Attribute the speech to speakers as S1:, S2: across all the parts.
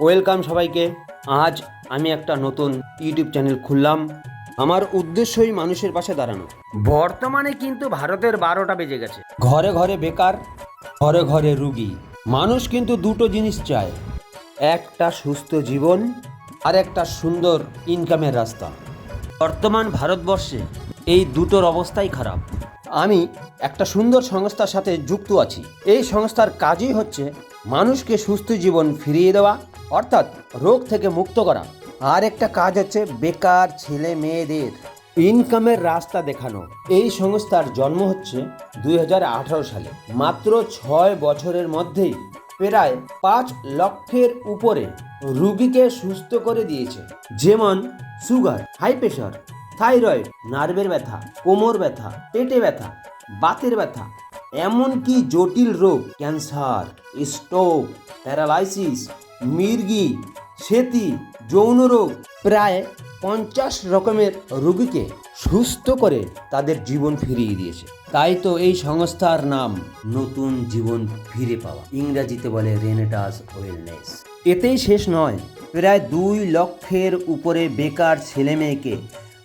S1: Welcome সবাইকে। আজ আমি একটা নতুন ইউটিউব চ্যানেল খুললাম। আমার উদ্দেশ্যই মানুষের পাশে দাঁড়ানো। বর্তমানে কিন্তু ভারতের বারোটা বেজে গেছে। ঘরে ঘরে বেকার ঘরে ঘরে রুগী। মানুষ কিন্তু দুটো জিনিস চায়। একটা সুস্থ জীবন আর একটা সুন্দর ইনকামের রাস্তা। বর্তমান ভারতবর্ষে এই দুটোর অবস্থাই খারাপ। আমি একটা সুন্দর সংস্থার সাথে যুক্ত আছি। এই সংস্থার কাজই হচ্ছে মানুষকে সুস্থ জীবন ফিরিয়ে দেওয়া, অর্থাৎ রোগ থেকে মুক্ত করা। আর একটা কাজ হচ্ছে বেকার ছেলে মেয়েদের ইনকামের রাস্তা দেখানো। এই সংস্থার জন্ম হচ্ছে দুই হাজার আঠারো সালে। মাত্র ছয় বছরের মধ্যেই প্রায় পাঁচ লক্ষের উপরে রুগীকে সুস্থ করে দিয়েছে। যেমন সুগার, হাই প্রেশার থাইরয়েড, নার্ভের ব্যথা, কোমর ব্যথা, পেটে ব্যথা, বাতের ব্যথা, এমনকি জটিল রোগ, ক্যান্সার, স্ট্রোক, প্যারালাইসিস, মির্গি, সেতি, যৌন রোগ, প্রায় পঞ্চাশ রকমের রোগীকে সুস্থ করে তাদের জীবন ফিরিয়ে দিয়েছে। তাই তো এই সংস্থার নাম নতুন জীবন ফিরে পাওয়া। ইংরাজিতে বলে রেনেটাস ওয়েলনেস। এতেই শেষ নয়, প্রায় দুই লক্ষের উপরে বেকার ছেলে মেয়েকে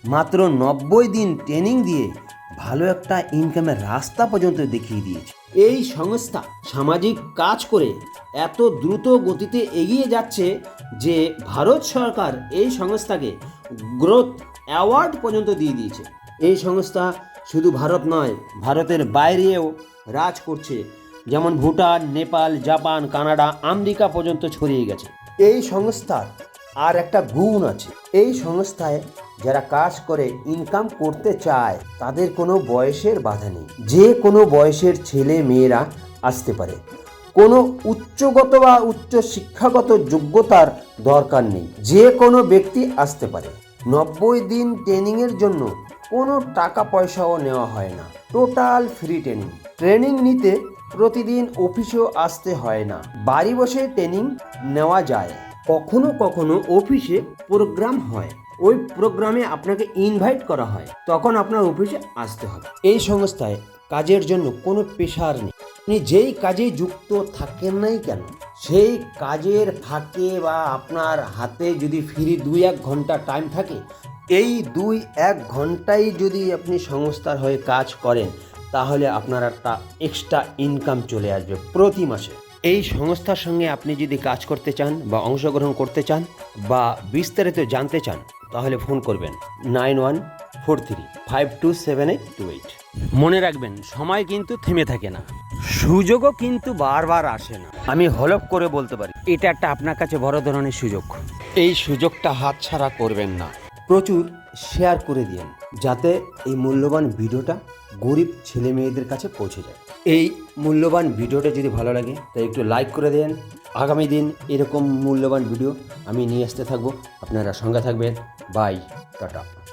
S1: মাত্র নব্বই দিন ট্রেনিং দিয়ে ভালো একটা ইনকামের রাস্তা পর্যন্ত দেখিয়ে দিয়েছে। এই সংস্থা সামাজিক কাজ করে এত দ্রুত গতিতে এগিয়ে যাচ্ছে যে ভারত সরকার এই সংস্থাকে গ্রোথ অ্যাওয়ার্ড পর্যন্ত দিয়ে দিয়েছে। এই সংস্থা শুধু ভারত নয়, ভারতের বাইরেও রাজ করছে। যেমন Bhutan, Nepal, Japan, Canada, America পর্যন্ত ছড়িয়ে গেছে। এই সংস্থার আর একটা গুণ আছে। এই সংস্থায় যারা কাজ করে ইনকাম করতে চায়, তাদের কোনো বয়সের বাধা নেই। যে কোনো বয়সের ছেলে মেয়েরা আসতে পারে। কোনো উচ্চগত বা উচ্চ শিক্ষাগত যোগ্যতার দরকার নেই। যে কোনো ব্যক্তি আসতে পারে। নব্বই দিন ট্রেনিংয়ের জন্য কোনো টাকা পয়সাও নেওয়া হয় না। টোটাল ফ্রি ট্রেনিং ট্রেনিং নিতে প্রতিদিন অফিসেও আসতে হয় না। বাড়ি বসে ট্রেনিং নেওয়া যায়। কখনো কখনো অফিসে প্রোগ্রাম হয়। ওই প্রোগ্রামে আপনাকে ইনভাইট করা হয়। তখন আপনার অফিসে আসতে হবে। এই সংস্থায় কাজের জন্য কোনো পেশার নেই। আপনি যেই কাজে যুক্ত থাকেন নাই কেন, সেই কাজের ফাঁকে বা আপনার হাতে যদি ফ্রি দুই এক ঘণ্টা টাইম থাকে, এই দুই এক ঘন্টাই যদি আপনি সংস্থার হয়ে কাজ করেন, তাহলে আপনার একটা এক্সট্রা ইনকাম চলে আসবে প্রতি মাসে। এই সংস্থার সঙ্গে আপনি যদি কাজ করতে চান বা অংশগ্রহণ করতে চান বা বিস্তারিত জানতে চান তাহলে ফোন করবেন। Nine one four three five two seven eight two eight. মনে রাখবেন সময় কিন্তু থেমে থাকে না। সুযোগও কিন্তু বারবার আসে না। আমি হলপ করে বলতে পারি এটা একটা আপনার কাছে বড় ধরনের সুযোগ। এই সুযোগটা হাতছাড়া করবেন না। প্রচুর শেয়ার করে দিন যাতে এই মূল্যবান ভিডিওটা গরিব ছেলে মেয়েদের কাছে পৌঁছে যায়। এই মূল্যবান ভিডিওটা যদি ভালো লাগে তাই একটু লাইক করে দেন। আগামী দিন এরকম মূল্যবান ভিডিও আমি নিয়ে আসতে থাকব। আপনারা সঙ্গে থাকবেন। Bye tata.